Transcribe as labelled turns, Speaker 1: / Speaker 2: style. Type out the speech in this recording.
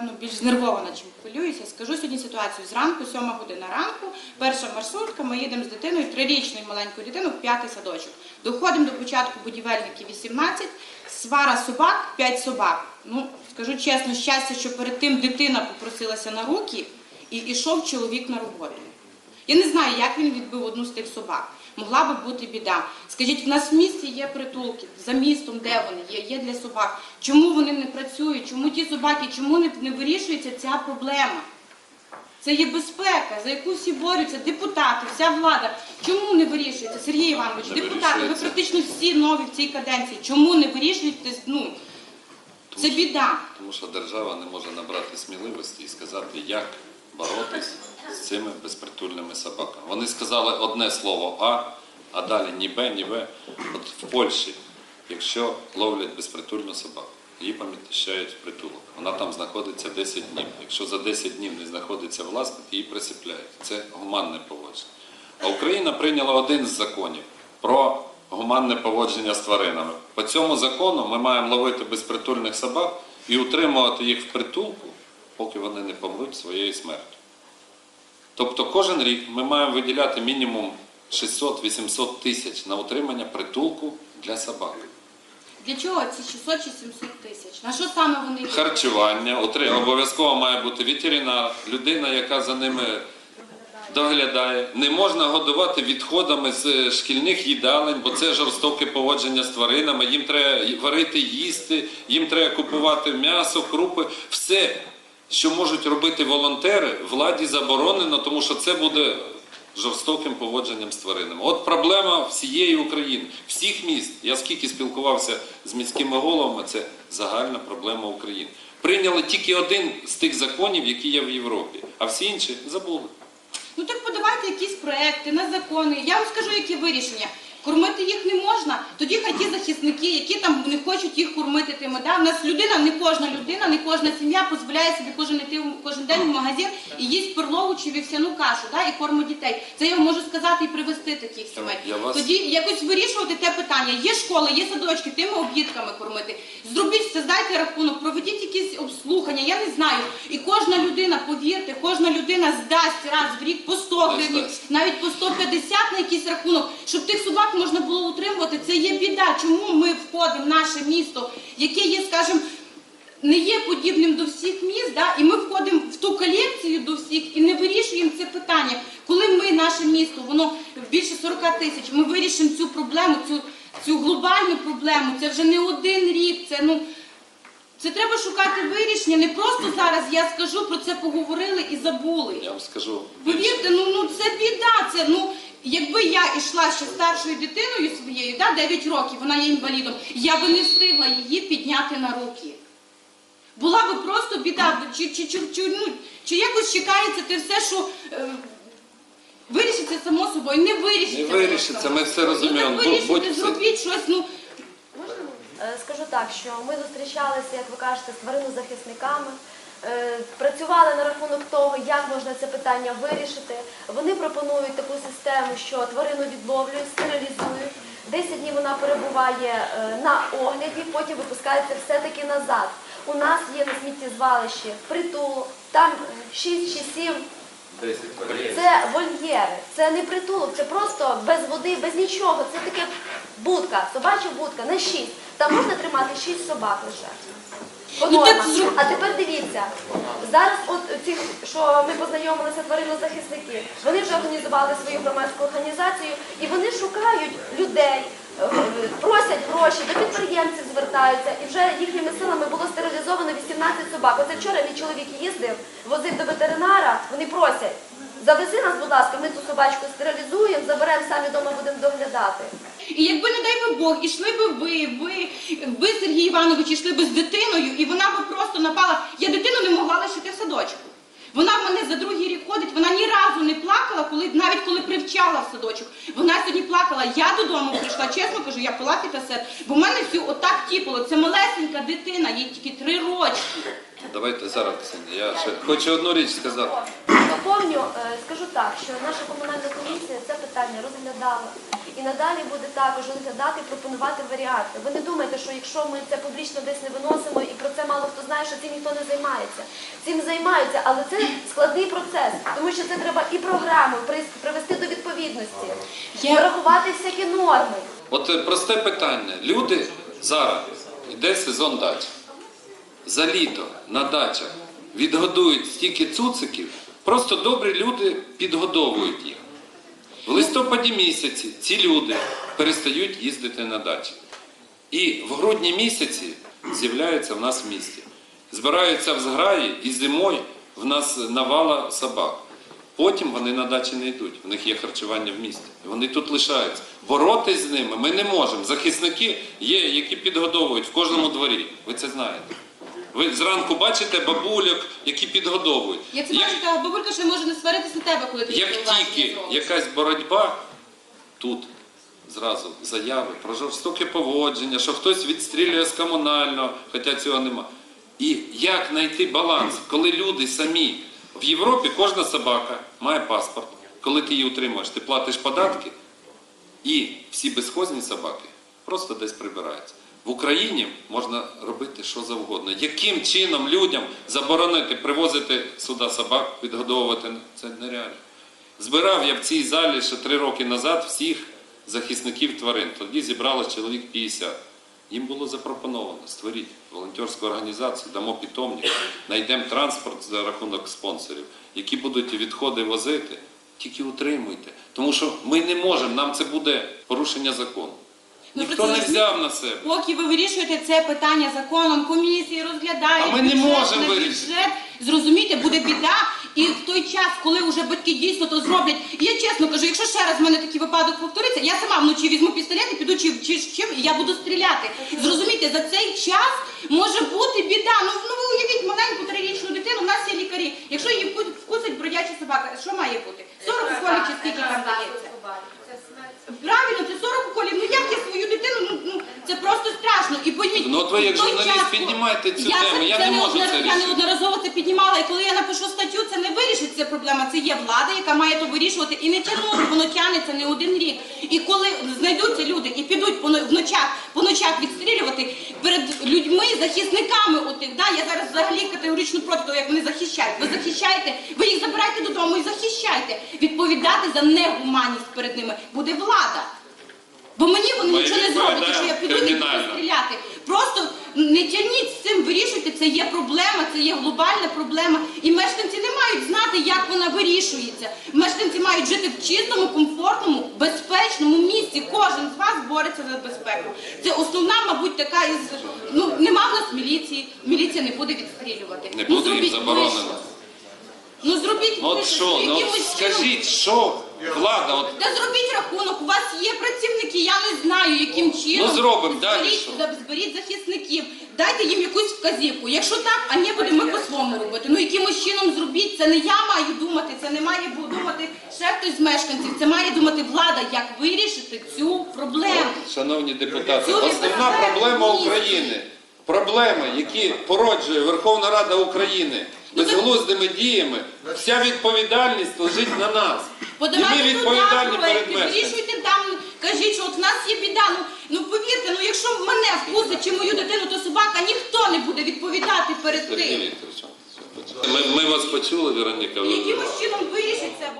Speaker 1: напевно, більш знервована, чим хвилююся. Скажу сьогодні ситуацію. Зранку, сьома година ранку, перша маршрутка, ми їдемо з дитиною, трирічною маленькою дитиною в п'ятий садочок. Доходимо до початку будівельників 18, свара собак, 5 собак. Ну, скажу чесно, щастя, що перед тим дитина попросилася на руки і йшов чоловік на роботу. Я не знаю, як він відбив одну з тих собак. Могла би бути біда. Скажіть, в нас в місті є притулки, за містом, де вони є, є для собак. Чому вони не працюють? Чому ті собаки, чому не, не вирішується ця проблема? Це є безпека, за яку всі борються, депутати, вся влада. Чому не вирішується? Сергій Іванович,
Speaker 2: Не
Speaker 1: депутати, ви практично всі нові в цій каденції. Чому не вирішуєте? Ну, це біда.
Speaker 2: Тому що держава не може набрати сміливості і сказати, як боротись з цими безпритульними собаками. Вони сказали одне слово А, а далі ні Б, ні В. От в Польщі, якщо ловлять безпритульну собаку, її поміщають в притулок. Вона там знаходиться 10 днів. Якщо за 10 днів не знаходиться власник, її присипляють. Це гуманне поводження. А Україна прийняла один з законів про гуманне поводження з тваринами. По цьому закону ми маємо ловити безпритульних собак і утримувати їх в притулку, поки вони не помруть своєю смертю. Тобто кожен рік ми маємо виділяти мінімум 600-800 тисяч на утримання притулку для собак.
Speaker 1: Для чого ці 600 чи 700 тисяч? На що саме вони йдуть?
Speaker 2: Харчування, утри- обов'язково має бути ветеринар, людина, яка за ними доглядає. Не можна годувати відходами з е, шкільних їдалень, бо це жорстоке поводження з тваринами. Їм треба варити, їсти, їм треба купувати м'ясо, крупи. Все, що можуть робити волонтери, владі заборонено, тому що це буде жорстоким поводженням з тваринами. От проблема всієї України, всіх міст. Я скільки спілкувався з міськими головами, це загальна проблема України. Прийняли тільки один з тих законів, які є в Європі, а всі інші забули.
Speaker 1: Ну так подавайте якісь проекти на закони. Я вам скажу, які вирішення. Кормити їх не можна, тоді хай ті захисники, які там не хочуть їх кормити тими. Да? У нас людина, не кожна людина, не кожна сім'я дозволяє собі кожен йти кожен день в магазин і їсть перлову чи вівсяну кашу, да? і кормить дітей. Це я вам можу сказати і привести таких сімей.
Speaker 2: Я вас-
Speaker 1: Тоді якось вирішувати те питання. Є школи, є садочки, тими об'їдками кормити. Зробіть це, здайте рахунок, проведіть якісь обслухання, я не знаю. І кожна людина, повірте, кожна людина здасть раз в рік по 100 гривень, навіть по 150 на якийсь рахунок, щоб тих собак можна було утримувати. Це є біда. Чому ми входимо в наше місто, яке є, скажімо, не є подібним до всіх міст, да? і ми входимо в ту колекцію до всіх і не вирішуємо це питання. Коли ми, наше місто, воно більше 40 тисяч, ми вирішимо цю проблему, цю, цю глобальну проблему, це вже не один рік, це ну. Це треба шукати вирішення. Не просто зараз я скажу про це поговорили і забули.
Speaker 2: Я вам скажу.
Speaker 1: Повірте, ну, ну це біда. Це ну якби я йшла ще старшою дитиною своєю, да, 9 років, вона є інвалідом, я би не встигла її підняти на руки. Була би просто біда. Чи, чи, чи, чи, ну, чи якось чекається те все, що е, вирішиться само собою, не вирішиться.
Speaker 2: Не вирішиться, ми все розуміємо.
Speaker 1: Ну, так
Speaker 2: все.
Speaker 1: зробіть щось, ну.
Speaker 3: Е, Скажу так, що ми зустрічалися, як ви кажете, з тваринозахисниками, е, працювали на рахунок того, як можна це питання вирішити. Вони пропонують таку систему, що тварину відловлюють, стерилізують. 10 днів вона перебуває е, на огляді, потім випускається все-таки назад. У нас є на сміттєзвалищі притулок, там 6 чи 7 це вольєри, це не притулок, це просто без води, без нічого. Це таке будка, собача будка на шість. Там можна тримати шість собак лише.
Speaker 1: Ну,
Speaker 3: А тепер дивіться, зараз от ці, що ми познайомилися тваринозахисники, вони вже організували свою громадську організацію і вони шукають людей, гроші, до підприємців звертаються, і вже їхніми силами було стерилізовано 18 собак. Оце вчора мій чоловік їздив, возив до ветеринара, вони просять. Завези нас, будь ласка, ми цю собачку стерилізуємо, заберемо самі вдома будемо доглядати.
Speaker 1: І якби, не дай би Бог, ішли би ви, ви, ви, Сергій Іванович, ішли би з дитиною, і вона би просто напала. Я дитину не могла лишити в садочку. Вона в мене за другий рік ходить, вона ні разу не плакала, коли, навіть коли привчала в садочок. Вона сьогодні плакала. Я додому прийшла, чесно кажу, я пила фітосет, бо в мене все отак тіпало. Це малесенька дитина, їй тільки три роки.
Speaker 2: Давайте зараз, Ксенія, я ще хочу одну річ сказати.
Speaker 3: Доповню, е, скажу так, що наша комунальна комісія це питання розглядала. і надалі буде також розглядати і пропонувати варіанти. Ви не думайте, що якщо ми це публічно десь не виносимо і про це мало хто знає, що цим ніхто не займається. Цим займаються, але це складний процес, тому що це треба і програму привести до відповідності,
Speaker 1: Я-
Speaker 3: врахувати всякі норми.
Speaker 2: От е, просте питання. Люди зараз йде сезон дач. За літо на дачах відгодують стільки цуциків, просто добрі люди підгодовують їх. В листопаді місяці ці люди перестають їздити на дачі. І в грудні місяці з'являються в нас в місті. Збираються в зграї і зимою в нас навала собак. Потім вони на дачі не йдуть, в них є харчування в місті. Вони тут лишаються. Боротись з ними ми не можемо. Захисники є, які підгодовують в кожному дворі. Ви це знаєте. Ви зранку бачите бабуляк, які підгодовують.
Speaker 1: Я це бачу, та бабулька ще може не сваритись на тебе, коли ти
Speaker 2: як тільки якась боротьба, тут зразу заяви про жорстоке поводження, що хтось відстрілює з комунального, хоча цього нема. І як знайти баланс, коли люди самі в Європі кожна собака має паспорт. Коли ти її утримуєш, ти платиш податки, і всі безхозні собаки просто десь прибираються. В Україні можна робити що завгодно. Яким чином людям заборонити привозити сюди собак, підгодовувати? Це нереально. Збирав я в цій залі ще три роки назад всіх захисників тварин. Тоді зібралось чоловік 50. Їм було запропоновано створіть волонтерську організацію, дамо питомник, знайдемо транспорт за рахунок спонсорів, які будуть відходи возити, тільки утримуйте. Тому що ми не можемо, нам це буде порушення закону.
Speaker 1: Ну,
Speaker 2: Ніхто не взяв на себе.
Speaker 1: Поки ви вирішуєте це питання законом, комісії розглядають,
Speaker 2: А ми не
Speaker 1: бюджет
Speaker 2: можемо
Speaker 1: на
Speaker 2: вирішити.
Speaker 1: бюджет, зрозумійте, буде біда. І в той час, коли вже батьки дійсно то зроблять, і я чесно кажу, якщо ще раз в мене такий випадок повториться, я сама вночі візьму пістолет і піду чи, чи з чим, і я буду стріляти. Зрозумійте, за цей час може бути біда. Ну, ну ви уявіть маленьку трирічну дитину, в нас є лікарі. Якщо її вкусить бродяча собака, що має бути? 40 уколів чи скільки там дається? Правильно, це 40 уколів. Ну як я свою дитину, ну, ну це просто страшно. І пойміть,
Speaker 2: Ну, от ви як
Speaker 1: в той
Speaker 2: журналіст
Speaker 1: час,
Speaker 2: піднімайте цю
Speaker 1: я
Speaker 2: тему,
Speaker 1: це-
Speaker 2: я
Speaker 1: це
Speaker 2: не можу
Speaker 1: одне-
Speaker 2: це
Speaker 1: Я
Speaker 2: рішити.
Speaker 1: неодноразово це піднімала, і коли я напишу статтю, це не вирішить ця проблема. Це є влада, яка має то вирішувати. І не тягнути, воно тягнеться не один рік. І коли знайдуться люди і підуть по но- в ночах, по ночах відстрілювати перед людьми, захисниками отих, да, я зараз взагалі категорично проти того, як вони захищають. Ви захищаєте, ви їх забирайте додому і захищайте. Відповідати за негуманність перед ними буде влада. Бо мені вони
Speaker 2: Ми
Speaker 1: нічого не зроблять, якщо я піду і буду стріляти. Просто не тягніть з цим, вирішуйте. Це є проблема, це є глобальна проблема. І мешканці не мають знати, як вона вирішується. Мешканці мають жити в чистому, комфортному, безпечному місці. Кожен з вас бореться за безпеку. Це основна, мабуть, така із ну нема в нас міліції. Міліція не буде відстрілювати.
Speaker 2: Не
Speaker 1: ну,
Speaker 2: їм
Speaker 1: зробіть
Speaker 2: заборонено.
Speaker 1: вище. Ну зробіть
Speaker 2: От
Speaker 1: вище,
Speaker 2: що, ну от скажіть, що влада, от
Speaker 1: Та зробіть рахунок, у вас є працівники, я не знаю, яким чином.
Speaker 2: Ну, зробимо, далі
Speaker 1: Зберіть,
Speaker 2: що?
Speaker 1: да, зберіть захисників, дайте їм якусь вказівку. Якщо так, а не будемо ми по-своєму робити. Ну якимось чином зробіть. Це не я маю думати, це не має бу- думати ще хтось з мешканців. Це має думати влада, як вирішити цю проблему.
Speaker 2: Шановні депутати,
Speaker 1: Цю
Speaker 2: основна проблема. України, проблеми, які породжує Верховна Рада України безглуздими діями, вся відповідальність лежить на нас. І ми
Speaker 1: Подавайте туди
Speaker 2: відповідальні перед
Speaker 1: проекти,
Speaker 2: мешканцями.
Speaker 1: вирішуйте там, кажіть, що от в нас є біда. Ну, ну повірте, ну якщо мене вкусить чи мою дитину, то собака ніхто не буде відповідати перед
Speaker 2: Сергій
Speaker 1: тим.
Speaker 2: Вікторович, ми, ми вас почули, Вероніка. ви-
Speaker 1: Якимось чином вирішить це.